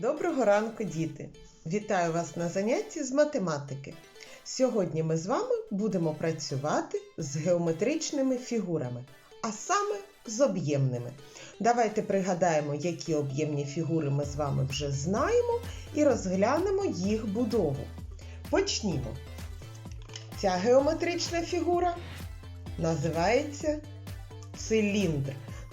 Доброго ранку, діти! Вітаю вас на занятті з математики. Сьогодні ми з вами будемо працювати з геометричними фігурами, а саме з об'ємними. Давайте пригадаємо, які об'ємні фігури ми з вами вже знаємо, і розглянемо їх будову. Почнімо. Ця геометрична фігура називається циліндр.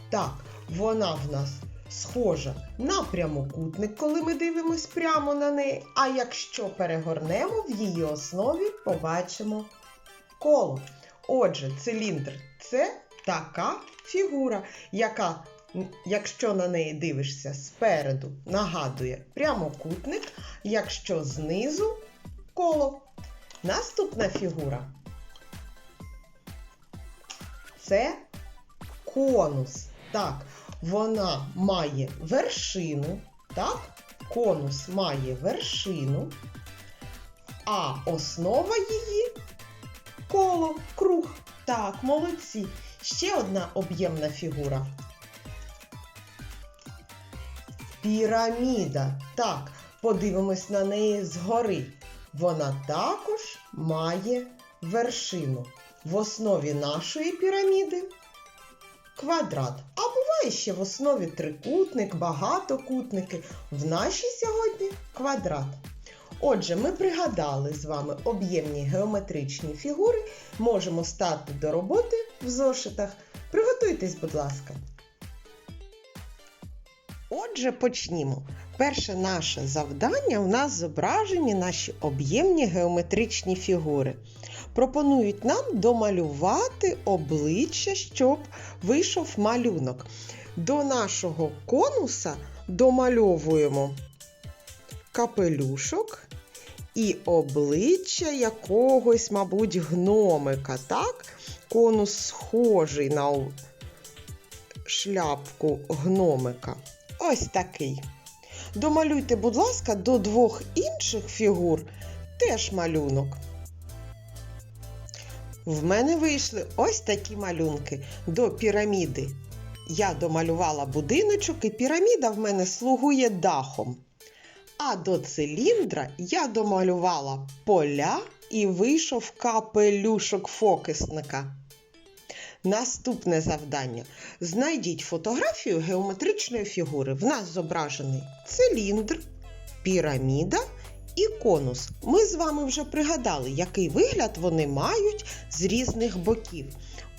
Так, вона в нас схожа на прямокутник, коли ми дивимось прямо на неї. А якщо перегорнемо, в її основі побачимо коло. Отже, циліндр це така фігура, яка, якщо на неї дивишся спереду, нагадує прямокутник, якщо знизу коло. Наступна фігура це конус. Так, вона має вершину, так? Конус має вершину, а основа її коло, круг. Так, молодці. Ще одна об'ємна фігура. Піраміда. Так, подивимось на неї згори. Вона також має вершину. В основі нашої піраміди квадрат. А буває ще в основі трикутник, багатокутники. В нашій сьогодні квадрат. Отже, ми пригадали з вами об'ємні геометричні фігури. Можемо стати до роботи в зошитах. Приготуйтесь, будь ласка. Отже, почнімо. Перше наше завдання у нас зображені наші об'ємні геометричні фігури. Пропонують нам домалювати обличчя, щоб вийшов малюнок. До нашого конуса домальовуємо капелюшок і обличчя якогось, мабуть, гномика. Так? Конус схожий на шляпку гномика. Ось такий. Домалюйте, будь ласка, до двох інших фігур теж малюнок. В мене вийшли ось такі малюнки до піраміди. Я домалювала будиночок, і піраміда в мене слугує дахом. А до циліндра я домалювала поля і вийшов капелюшок фокусника. Наступне завдання. Знайдіть фотографію геометричної фігури. В нас зображений циліндр, піраміда і конус. Ми з вами вже пригадали, який вигляд вони мають з різних боків.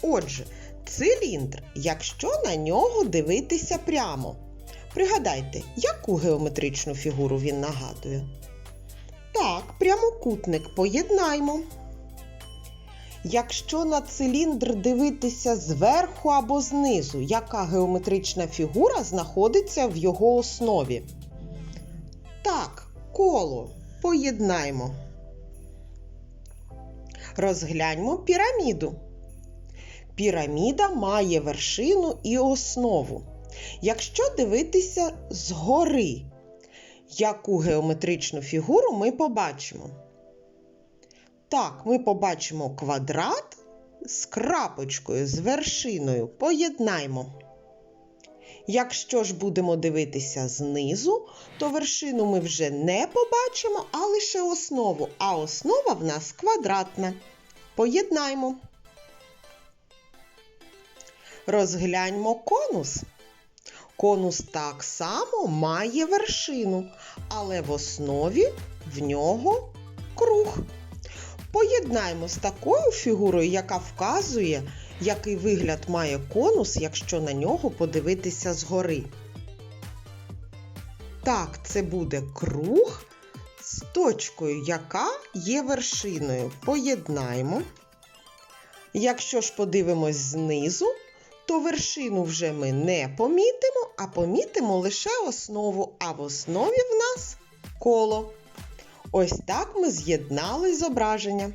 Отже, циліндр, якщо на нього дивитися прямо. Пригадайте, яку геометричну фігуру він нагадує? Так, прямокутник поєднаймо. Якщо на циліндр дивитися зверху або знизу, яка геометрична фігура знаходиться в його основі? Так, коло. Поєднаймо. Розгляньмо піраміду. Піраміда має вершину і основу. Якщо дивитися згори, яку геометричну фігуру ми побачимо? Так, ми побачимо квадрат з крапочкою, з вершиною. Поєднаймо. Якщо ж будемо дивитися знизу, то вершину ми вже не побачимо, а лише основу. А основа в нас квадратна. Поєднаймо. Розгляньмо конус. Конус так само має вершину, але в основі в нього круг. Поєднаємо з такою фігурою, яка вказує, який вигляд має конус, якщо на нього подивитися згори. Так, це буде круг з точкою, яка є вершиною. Поєднаємо. Якщо ж подивимось знизу, то вершину вже ми не помітимо, а помітимо лише основу, а в основі в нас коло. Ось так ми з'єднали зображення.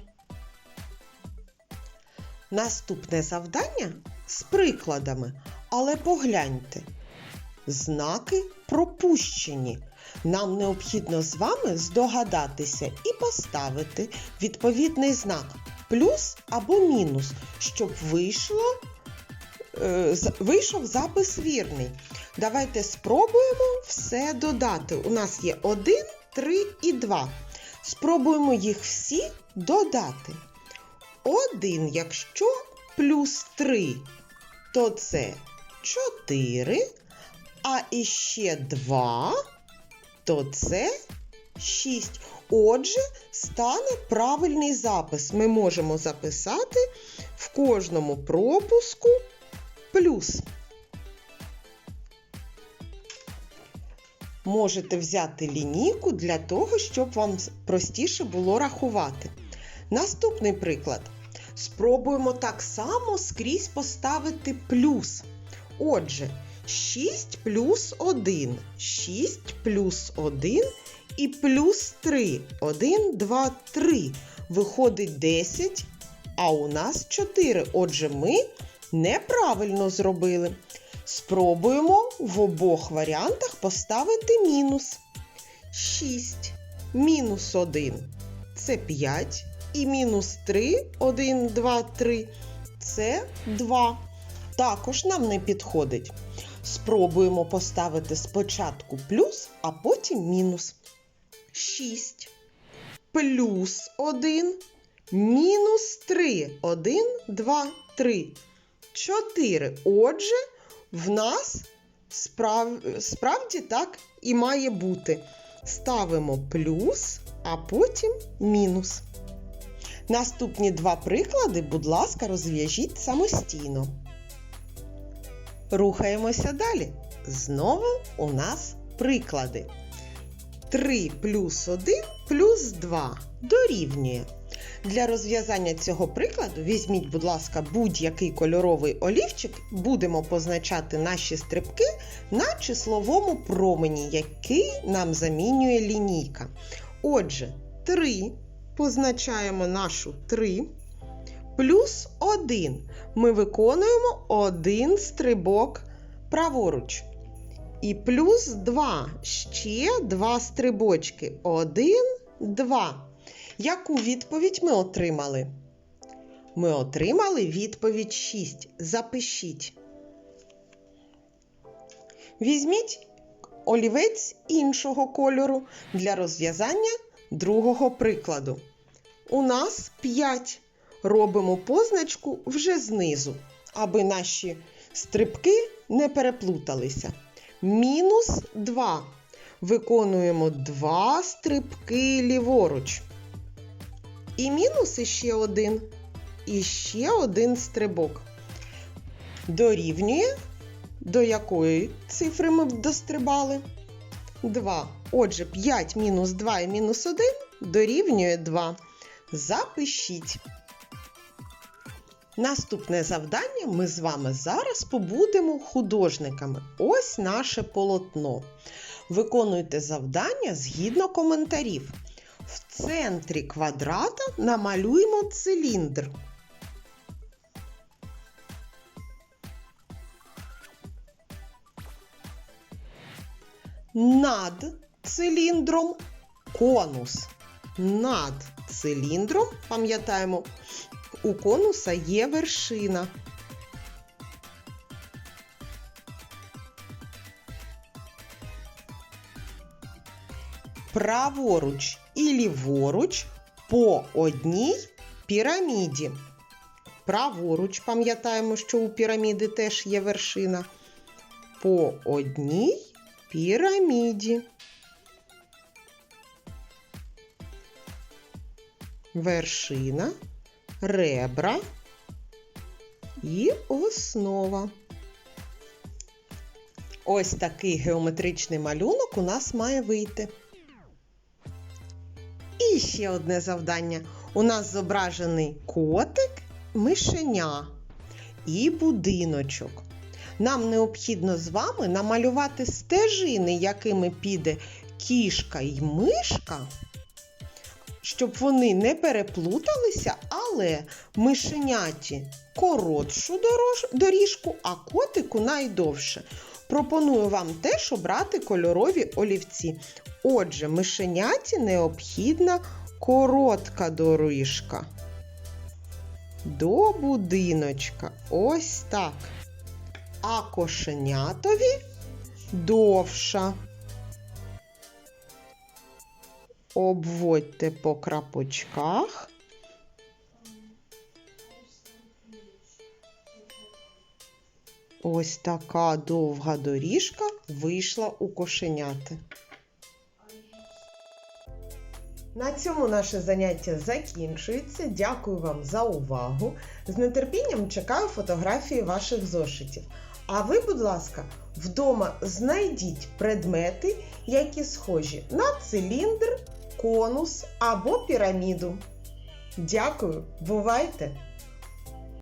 Наступне завдання з прикладами, але погляньте. Знаки пропущені. Нам необхідно з вами здогадатися і поставити відповідний знак плюс або мінус, щоб вийшло е, вийшов запис вірний. Давайте спробуємо все додати. У нас є 1, 3 і 2. Спробуємо їх всі додати. 1, якщо плюс 3, то це 4, а іще 2, то це 6. Отже, стане правильний запис. Ми можемо записати в кожному пропуску плюс. Можете взяти лінійку для того, щоб вам простіше було рахувати. Наступний приклад. Спробуємо так само скрізь поставити плюс. Отже, 6 плюс 1, 6 плюс 1 і плюс 3. 1, 2, 3. Виходить 10, а у нас 4. Отже, ми неправильно зробили. Спробуємо в обох варіантах поставити мінус. 6 мінус 1 це 5. І мінус 3, 1, 2, 3 це 2. Також нам не підходить. Спробуємо поставити спочатку плюс, а потім мінус. 6 плюс 1 мінус 3. 1, 2, 3. 4. Отже, в нас справ... справді так і має бути. Ставимо плюс, а потім мінус. Наступні два приклади, будь ласка, розв'яжіть самостійно. Рухаємося далі. Знову у нас приклади. 3 плюс 1 плюс 2 дорівнює. Для розв'язання цього прикладу візьміть, будь ласка, будь-який кольоровий олівчик, будемо позначати наші стрибки на числовому промені, який нам замінює лінійка. Отже, 3 позначаємо нашу 3 плюс 1. Ми виконуємо один стрибок праворуч. І плюс 2. Ще два стрибочки. 1, 2. Яку відповідь ми отримали? Ми отримали відповідь 6. Запишіть. Візьміть олівець іншого кольору для розв'язання другого прикладу. У нас 5. Робимо позначку вже знизу, аби наші стрибки не переплуталися. Мінус 2. Виконуємо 2 стрибки ліворуч. І мінус іще один. І ще один стрибок. Дорівнює, до якої цифри ми дострибали? 2. Отже, 5 мінус 2 і мінус 1 дорівнює 2. Запишіть. Наступне завдання ми з вами зараз побудемо художниками. Ось наше полотно. Виконуйте завдання згідно коментарів. В центрі квадрата намалюємо циліндр. Над циліндром конус. Над циліндром, пам'ятаємо, у конуса є вершина. Праворуч і ліворуч по одній піраміді. Праворуч, пам'ятаємо, що у піраміди теж є вершина. По одній піраміді. Вершина, ребра і основа. Ось такий геометричний малюнок у нас має вийти. І ще одне завдання. У нас зображений котик, мишеня і будиночок. Нам необхідно з вами намалювати стежини, якими піде кішка і мишка, щоб вони не переплуталися, але мишеняті коротшу доріжку, а котику найдовше. Пропоную вам теж обрати кольорові олівці. Отже, мишеняті необхідна коротка доріжка. До будиночка. Ось так. а кошенятові довша. Обводьте по крапочках. Ось така довга доріжка вийшла у кошеняти. На цьому наше заняття закінчується. Дякую вам за увагу. З нетерпінням чекаю фотографії ваших зошитів. А ви, будь ласка, вдома знайдіть предмети, які схожі на циліндр, конус або піраміду. Дякую, бувайте!